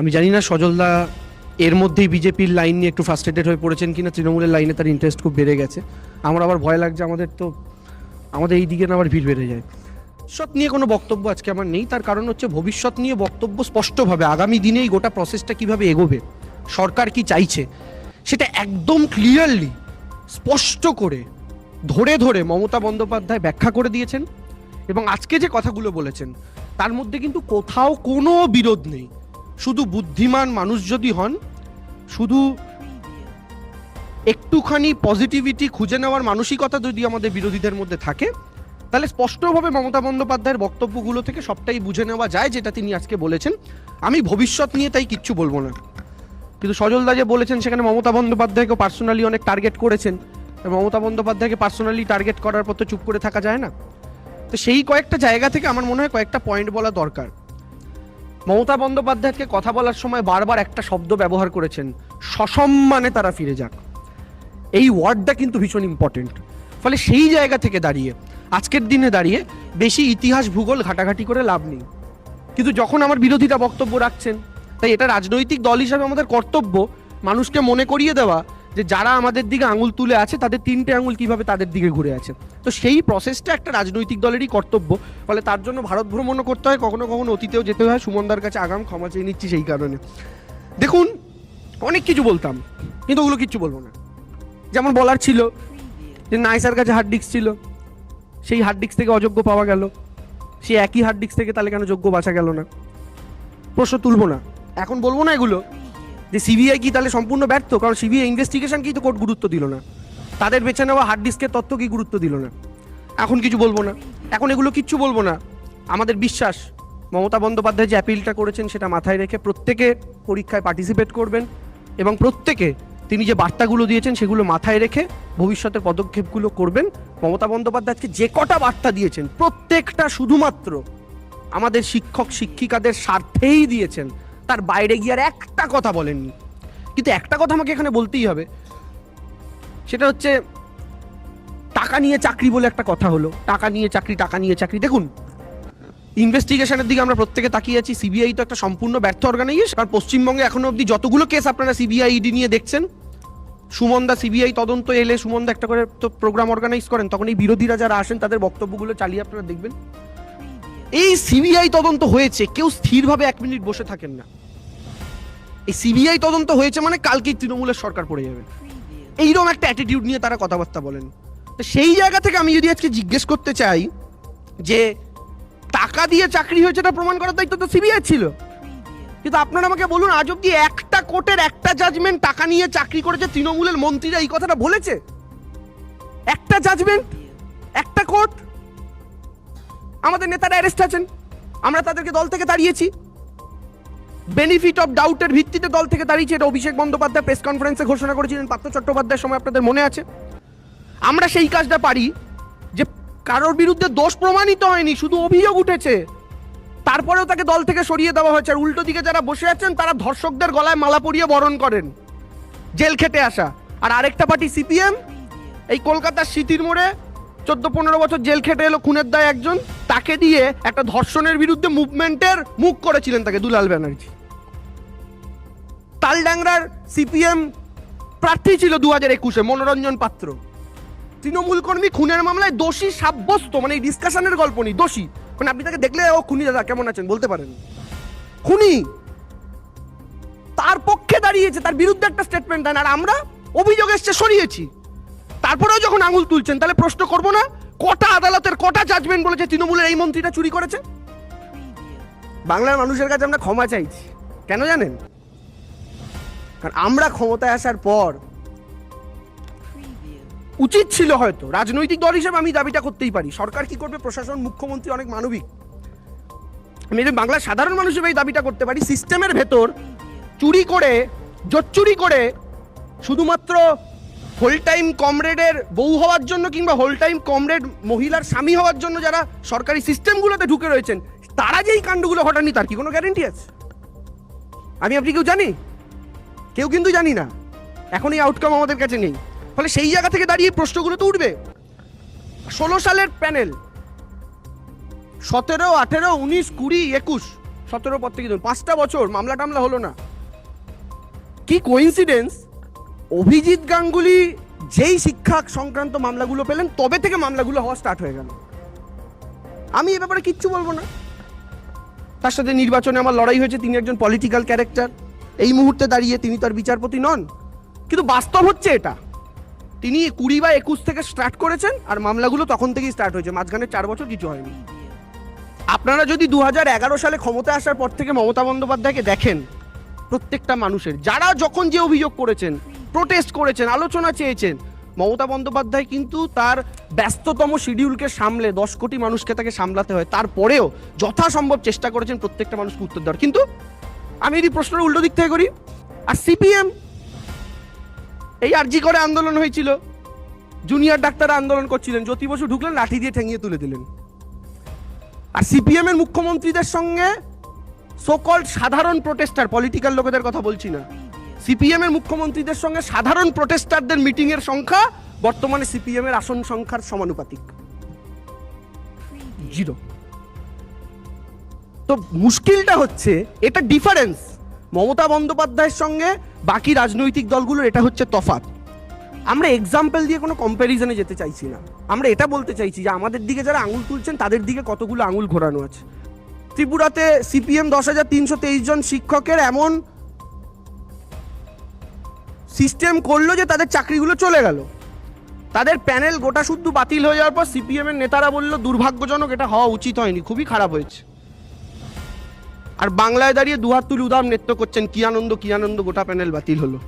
আমি জানি না সজলদা এর মধ্যেই বিজেপির লাইন নিয়ে একটু ফ্রাস্ট্রেটেড হয়ে পড়েছেন কিনা, তৃণমূলের লাইনে তার ইন্টারেস্ট খুব বেড়ে গেছে। আমার আবার ভয় লাগছে, আমাদের তো, আমাদের এই দিকে না আবার ভিড় বেড়ে যায়। ভবিষ্যৎ নিয়ে কোনো বক্তব্য আজকে আমার নেই, তার কারণ হচ্ছে ভবিষ্যৎ নিয়ে বক্তব্য স্পষ্টভাবে আগামী দিনেই গোটা প্রসেসটা কীভাবে এগোবে, সরকার কি চাইছে, সেটা একদম ক্লিয়ারলি স্পষ্ট করে, ধরে ধরে মমতা বন্দ্যোপাধ্যায় ব্যাখ্যা করে দিয়েছেন এবং আজকে যে কথাগুলো বলেছেন, তার মধ্যে কিন্তু কোথাও কোনো বিরোধ নেই। শুধু বুদ্ধিমান মানুষ যদি হন, শুধু একটুখানি পজিটিভিটি খুঁজে নেওয়ার মানসিকতা যদি আমাদের বিরোধীদের মধ্যে থাকে, তাহলে স্পষ্টভাবে মমতা বন্দ্যোপাধ্যায়ের বক্তব্যগুলো থেকে সবটাই বুঝে নেওয়া যায়, যেটা তিনি আজকে বলেছেন। আমি ভবিষ্যৎ নিয়ে তাই কিচ্ছু বলব না। কিন্তু সজলদা যে বলেছেন, সেখানে মমতা বন্দ্যোপাধ্যায়কে পার্সোনালি অনেক টার্গেট করেছেন। মমতা বন্দ্যোপাধ্যায়কে পার্সোনালি টার্গেট করার পর তো চুপ করে থাকা যায় না। তো সেই কয়েকটা জায়গা থেকে আমার মনে হয় কয়েকটা পয়েন্ট বলা দরকার। মমতা বন্দ্যোপাধ্যায়কে কথা বলার সময় বারবার একটা শব্দ ব্যবহার করেছেন, সসম্মানে তারা ফিরে যাক। এই ওয়ার্ডটা কিন্তু ভীষণ ইম্পর্টেন্ট ফলে সেই জায়গা থেকে দাঁড়িয়ে, আজকের দিনে দাঁড়িয়ে বেশি ইতিহাস, ভূগোল ঘাটাঘাটি করে লাভ নেই। কিন্তু যখন আমার বিরোধীরা বক্তব্য রাখছেন, তাই এটা রাজনৈতিক দল হিসাবে আমাদের কর্তব্য, মানুষকে মনে করিয়ে দেওয়া যে যারা আমাদের দিকে আঙুল তুলে আছে, তাদের তিনটে আঙুল কীভাবে তাদের দিকে ঘুরে আছে? তো সেই প্রসেসটা একটা রাজনৈতিক দলেরই কর্তব্য। ফলে তার জন্য ভারত ভ্রমণও করতে হয়, কখনো কখনো অতীতেও যেতে হয়। সুমনদার কাছে আগাম ক্ষমা চেয়ে নিচ্ছি সেই কারণে। দেখুন, অনেক কিছু বলতাম, কিন্তু ওগুলো কিচ্ছু বলব না। যেমন বলার ছিল যে নাইসার কাছে হার্ড ডিস্ক ছিল। সেই হার্ড ডিস্ক থেকে অযোগ্য পাওয়া গেল। সে একই হার্ড ডিস্ক থেকে তাহলে কেন যোগ্য বাঁচা গেল না? প্রশ্ন তুলবো না। এখন বলব না এগুলো। যে সিবিআই কি তাহলে সম্পূর্ণ ব্যর্থ? কারণ সিবিআই ইনভেস্টিগেশন কি তো কোর্ট গুরুত্ব দিল না। তাদের বেছে নেওয়া হার্ড ডিস্কের তত্ত্ব কি গুরুত্ব দিল না। এখন কিছু বলব না। এখন এগুলো কিচ্ছু বলব না। আমাদের বিশ্বাস, মমতা বন্দ্যোপাধ্যায় যে অ্যাপিলটা করেছেন সেটা মাথায় রেখে প্রত্যেকে পরীক্ষায় পার্টিসিপেট করবেন এবং প্রত্যেকে তিনি যে বার্তাগুলো দিয়েছেন সেগুলো মাথায় রেখে ভবিষ্যতের পদক্ষেপগুলো করবেন। মমতা বন্দ্যোপাধ্যায়কে যে কটা বার্তা দিয়েছেন, প্রত্যেকটা শুধুমাত্র আমাদের শিক্ষক, শিক্ষিকাদের স্বার্থেই দিয়েছেন। তার বাইরে গিয়ে আর একটা কথা বলেননি। কিন্তু একটা কথা আমাকে এখানে বলতেই হবে। সেটা হচ্ছে, টাকা নিয়ে চাকরি বলে একটা কথা হলো। টাকা নিয়ে চাকরি, টাকা নিয়ে চাকরি। দেখুন ইনভেস্টিগেশনের দিকে আমরা প্রত্যেকে তাকিয়ে আছি। সিবিআই তো একটা সম্পূর্ণ ব্যর্থ অর্গানাইজেশন কারণ পশ্চিমবঙ্গে এখনও অবধি যতগুলো কেস আপনারা সিবিআই ইডি নিয়ে দেখছেন সুমনদা সিবিআই তদন্ত এলে সুমনদা একটা করে তো প্রোগ্রাম অর্গানাইজ করেন, তখন এই বিরোধীরা যারা আসেন, তাদের বক্তব্যগুলো চালিয়ে আপনারা দেখবেন। এই সিবিআই তদন্ত হয়েছে, কেউ স্থিরভাবে এক মিনিট বসে থাকেন না। এই সিবিআই তদন্ত হয়েছে মানে কালকেই তৃণমূলের সরকার পড়ে যাবে। এইরকম একটা অ্যাটিটিউড নিয়ে তারা কথাবার্তা বলেন। তো সেই জায়গা থেকে আমি যদি আজকে জিজ্ঞেস করতে চাই যে টাকা দিয়ে চাকরি হয়েছে এটা প্রমাণ করার দায়িত্ব তো সিবিআই ছিল। কিন্তু আপনারা আমাকে বলুন, আজ অব্দি একটা কোর্টের একটা জাজমেন্ট টাকা নিয়ে চাকরি করেছে তৃণমূলের মন্ত্রীরা এই কথাটা বলেছে? একটা জাজমেন্ট একটা কোর্ট? আমাদের নেতারা অ্যারেস্ট আছেন। আমরা তাদেরকে দল থেকে তাড়িয়েছি। বেনিফিট অফ ডাউটের ভিত্তিতে দল থেকে দাঁড়িয়েছে এটা অভিষেক বন্দ্যোপাধ্যায় প্রেস কনফারেন্সে ঘোষণা করেছিলেন পার্থ চট্টোপাধ্যায়ের সময় আপনাদের মনে আছে? আমরা সেই কাজটা পারি যে কারোর বিরুদ্ধে দোষ প্রমাণিত হয়নি, শুধু অভিযোগ উঠেছে। তারপরেও তাকে দল থেকে সরিয়ে দেওয়া হয়েছে। আর উল্টো দিকে যারা বসে আছেন, তারা ধর্ষকদের গলায় মালা পরিয়ে বরণ করেন, জেল খেটে আসা। আর আরেকটা পার্টি সিপিএম, এই কলকাতার স্মৃতির মোড়ে চোদ্দ পনেরো বছর জেল খেটে এলো খুনের দায় একজন। তাকে দিয়ে একটা ধর্ষণের বিরুদ্ধে মুভমেন্টের মুখ করেছিলেন তাকে দুলাল ব্যানার্জি। তালডাংরার সিপিএম প্রার্থী ছিল দু হাজার একুশে, মনোরঞ্জন পাত্র। তৃণমূল কর্মী খুনের মামলায় দোষী সাব্যস্ত মানে এই ডিসকাশনের গল্প নেই, দোষী। মানে আপনি তাকে দেখলে, ও খুনি দাদা, কেমন আছেন? বলতে পারেন। খুনি তার পক্ষে দাঁড়িয়েছে, তার বিরুদ্ধে একটা স্টেটমেন্ট দেন, আর আমরা অভিযোগ এসছে, সরিয়েছি। তারপরেও যখন আঙুল তুলছেন, তাহলে প্রশ্ন করব না, কটা আদালতের কটা জাজমেন্ট বলেছে তৃণমূলের এই মন্ত্রীটা চুরি করেছে? বাংলার মানুষের কাছে আমরা ক্ষমা চাইছি। কেন জানেন? কারণ আমরা ক্ষমতায় আসার পর উচিত ছিল হয়তো, রাজনৈতিক দল হিসেবে আমি দাবিটা করতেই পারি। সরকার কি করবে, প্রশাসন, মুখ্যমন্ত্রী অনেক মানবিক। আমি যদি বাংলার সাধারণ মানুষ হিসেবে এই দাবিটা করতে পারি। সিস্টেমের ভেতর চুরি করে, জোচ্চুরি করে শুধুমাত্র হোল টাইম কমরেডের বউ হওয়ার জন্য কিংবা হোল টাইম কমরেড মহিলার স্বামী হওয়ার জন্য যারা সরকারি সিস্টেমগুলোতে ঢুকে রয়েছেন, তারা যে এই কাণ্ডগুলো ঘটানি তার কি কোনো গ্যারেন্টি আছে? আমি আপনি কেউ জানি? কেউ কিন্তু জানি না। এখন এই আউটকাম আমাদের কাছে নেই। ফলে সেই জায়গা থেকে দাঁড়িয়ে প্রশ্নগুলো তো উঠবে। ষোলো সালের প্যানেল, সতেরো, আঠেরো, উনিশ, কুড়ি, একুশ, সতেরো পর থেকে পাঁচটা বছর মামলা টামলা হলো না। কি কোইন্সিডেন্স অভিজিৎ গাঙ্গুলি যেই শিক্ষা সংক্রান্ত মামলাগুলো পেলেন, তবে থেকে মামলাগুলো হওয়া স্টার্ট হয়ে গেল। আমি এ ব্যাপারে কিচ্ছু বলব না। তার সাথে নির্বাচনে আমার লড়াই হয়েছে, তিনি একজন পলিটিক্যাল ক্যারেক্টার এই মুহূর্তে দাঁড়িয়ে তিনি তার বিচারপতি নন। কিন্তু বাস্তব হচ্ছে এটা। তিনি কুড়ি বা একুশ থেকে স্টার্ট করেছেন আর মামলাগুলো তখন থেকেই স্টার্ট হয়েছে। মাঝখানে চার বছর কিছু হয়নি। আপনারা যদি দু হাজার এগারো সালে ক্ষমতা আসার পর থেকে মমতা বন্দ্যোপাধ্যায়কে দেখেন, প্রত্যেকটা মানুষের, যারা যখন যে অভিযোগ করেছেন প্রোটেস্ট করেছেন, আলোচনা চেয়েছেন, মমতা বন্দ্যোপাধ্যায় কিন্তু তার ব্যস্ততম শিডিউলকে সামলে, দশ কোটি মানুষকে তাকে সামলাতে হয়। তারপরেও যথাসম্ভব চেষ্টা করেছেন প্রত্যেকটা মানুষকে উত্তর দেওয়ার। কিন্তু আমি এই প্রশ্নের উল্টো দিক থেকে করি। আর সিপিএম এই আরজি করে আন্দোলন হয়েছিল। জুনিয়র ডাক্তার আন্দোলন করছিলেন। জ্যোতি বসু ঢুকলেন, লাঠি দিয়ে ঠেঙিয়ে তুলে দিলেন। আর সিপিএম এর মুখ্যমন্ত্রীদের সঙ্গে সোকল্ড সাধারণ প্রোটেস্টার পলিটিক্যাল লোকেদের কথা বলছি না। সিপিএম এর মুখ্যমন্ত্রীদের সঙ্গে সাধারণ প্রোটেস্টারদের মিটিং এর সংখ্যা বর্তমানে সিপিএম এর আসন সংখ্যার সমানুপাতিক। জিরো তো মুশকিলটা হচ্ছে, এটা ডিফারেন্স মমতা বন্দ্যোপাধ্যায়ের সঙ্গে বাকি রাজনৈতিক দলগুলোর এটা হচ্ছে তফাত আমরা এক্সাম্পল দিয়ে কোনো কম্প্যারিজনে যেতে চাইছি না। আমরা এটা বলতে চাইছি যে আমাদের দিকে যারা আঙুল তুলছেন, তাদের দিকে কতগুলো আঙুল ঘোরানো আছে। ত্রিপুরাতে সিপিএম দশ হাজার তিনশো তেইশ জন শিক্ষকের এমন সিস্টেম করল যে তাদের চাকরিগুলো চলে গেল। তাদের প্যানেল গোটা শুদ্ধ বাতিল হয়ে যাওয়ার পর সিপিএম এর নেতারা বলল, দুর্ভাগ্যজনক এটা হওয়া উচিত হয়নি, খুবই খারাপ হয়েছে। আর বাংলায় দাঁড়িয়ে দুহাত তুলে উদাম নৃত্য করছেন কি আনন্দ কি আনন্দ, গোটা প্যানেল বাতিল হলো।